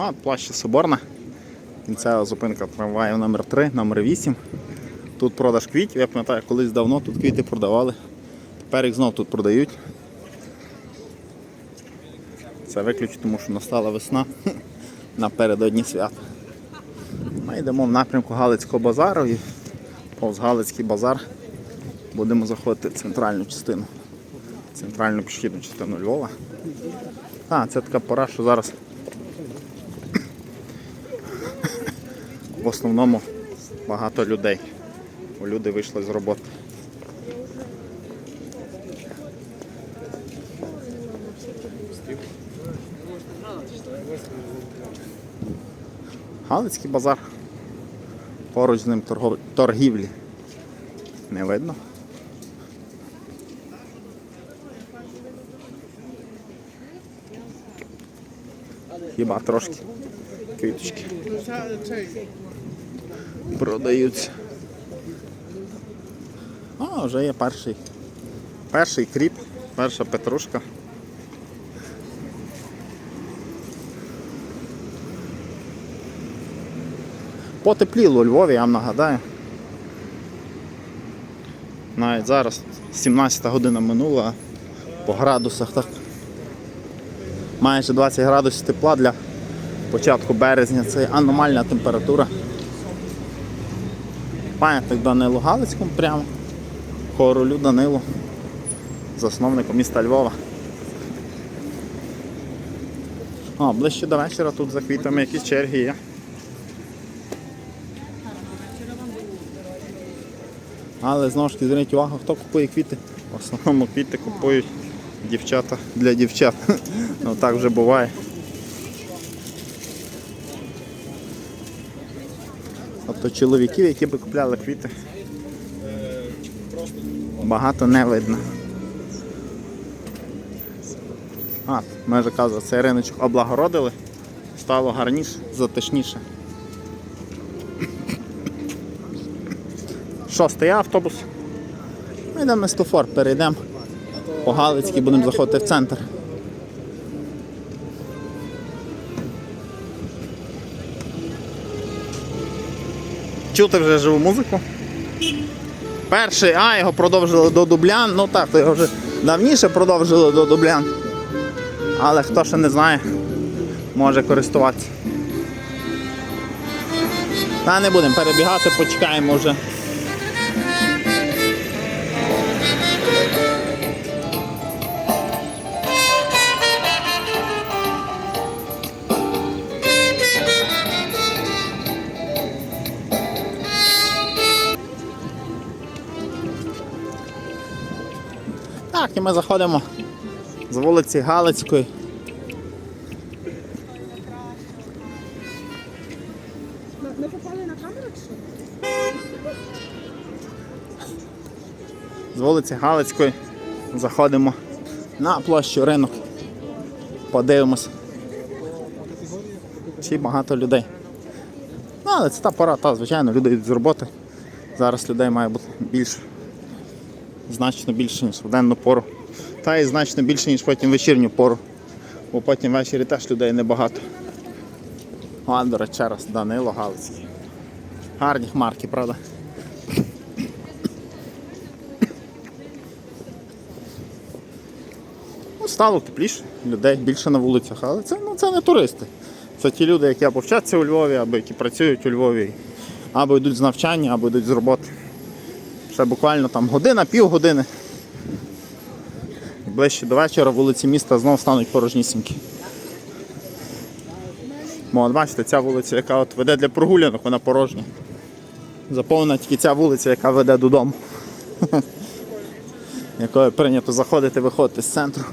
А, площа Соборна. Кінцева зупинка трамваю номер 3 номер 8 Тут продаж квітів. Я пам'ятаю, колись давно тут квіти продавали. Тепер їх знов тут продають. Це виключно, тому що настала весна напередодні свята. Ми йдемо в напрямку Галицького базару і повз Галицький базар будемо заходити в центральну частину, центральну пішохідну частину Львова. А, це така пора, що зараз в основному багато людей. Бо люди вийшли з роботи. Галицький базар. Поруч з ним торгівлі. Не видно. Хіба трошки квіточки продаються. А, вже є перший. Перший кріп, перша петрушка. Потепліло у Львові, я вам нагадаю. Навіть зараз 17 година минула, по градусах так. Майже 20 градусів тепла для початку березня. Це аномальна температура. Пам'ятник Данилу Галицькому прямо. Королю Данилу, засновнику міста Львова. А, ближче до вечора тут за квітами якісь черги є. Але знову ж таки зверніть увагу, хто купує квіти. В основному квіти купують дівчата для дівчат. Ну так вже буває. Тобто чоловіків, які би купляли квіти, багато не видно. А, ми вже цей риночок облагородили, стало гарніше, затишніше. Шостий автобус. Ми йдемо на Стофор, перейдемо по Галицькій, будемо заходити в центр. Чути вже живу музику. Перший, а його продовжили до Дублян. Ну так, то його вже давніше продовжили до Дублян. Але хто ще не знає, може користуватися. Та не будемо перебігати, почекаємо вже. Так, і ми заходимо з вулиці Галицької. Ми попали на камеру чи? З вулиці Галицької заходимо на площу ринок. Подивимось. Чи багато людей. Ну, але це та пора, та, звичайно, люди йдуть з роботи. Зараз людей має бути більше. Значно більше, ніж в денну пору. Та і значно більше, ніж потім вечірню пору. Бо потім ввечері теж людей небагато. А, до раз Данило Галицький. Гарні хмарки, правда? Ну, стало тепліше, людей більше на вулицях, але це, ну, це не туристи. Це ті люди, які або вчаться у Львові, або які працюють у Львові, або йдуть з навчання, або йдуть з роботи. Ще буквально там година, півгодини. Ближче до вечора вулиці міста знову стануть порожнісінькі. От бачите, ця вулиця, яка от веде для прогулянок, вона порожня. Заповнена тільки ця вулиця, яка веде додому. Якою прийнято заходити, виходити з центру.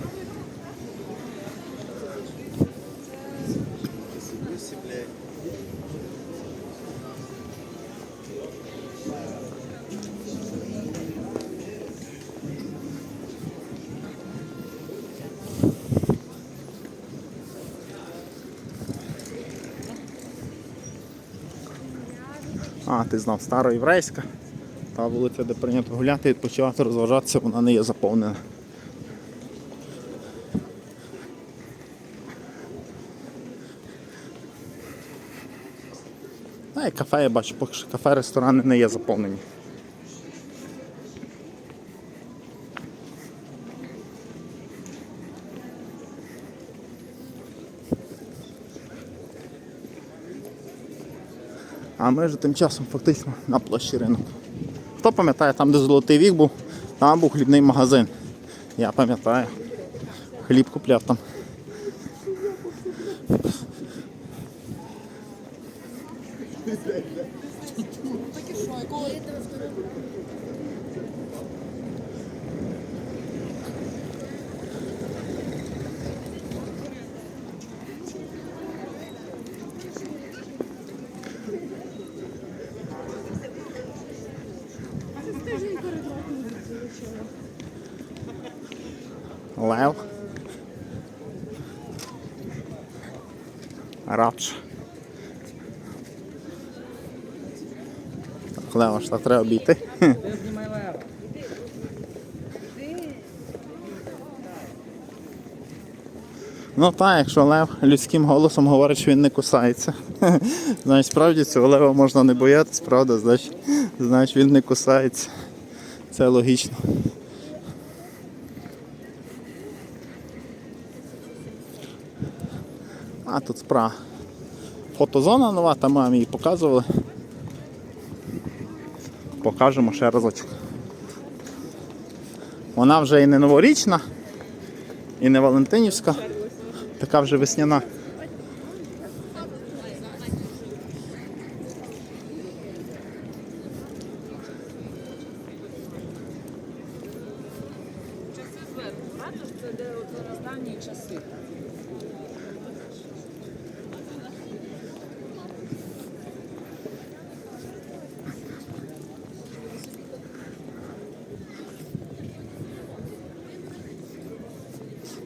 А, ти знав, староєврейська. Та вулиця, де прийнято гуляти, відпочивати, розважатися, вона не є заповнена. А і кафе, я бачу, поки що кафе, ресторани не є заповнені. А ми тим часом фактично на площі ринок. Хто пам'ятає, там, де золотий вік був, там був хлібний магазин. Я пам'ятаю. Хліб купляв там. Лев. Радж. Лева так треба обійти. Ну так, якщо лев людським голосом говорить, що він не кусається. Значить, справді цього лева можна не боятись, правда, значить, значить він не кусається. Це логічно. А тут справа. Фотозона нова, там ми її показували. Покажемо ще разочок. Вона вже і не новорічна, і не Валентинівська, така вже весняна. Часи зверху, бачиш, це де роздавні часи.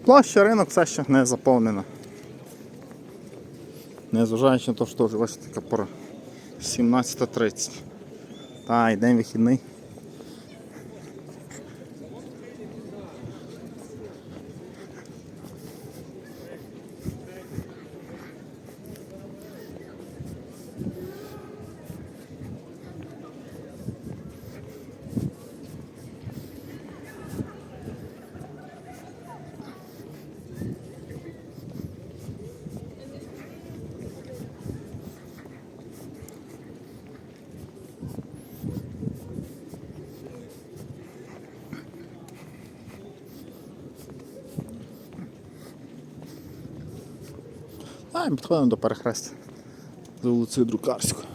Площа ринок все ще не заповнена. Незважаючи на те, що вже така пора 17.30. Та, і день вихідний. А, і підходимо до перехрестя з вулицею Друкарською.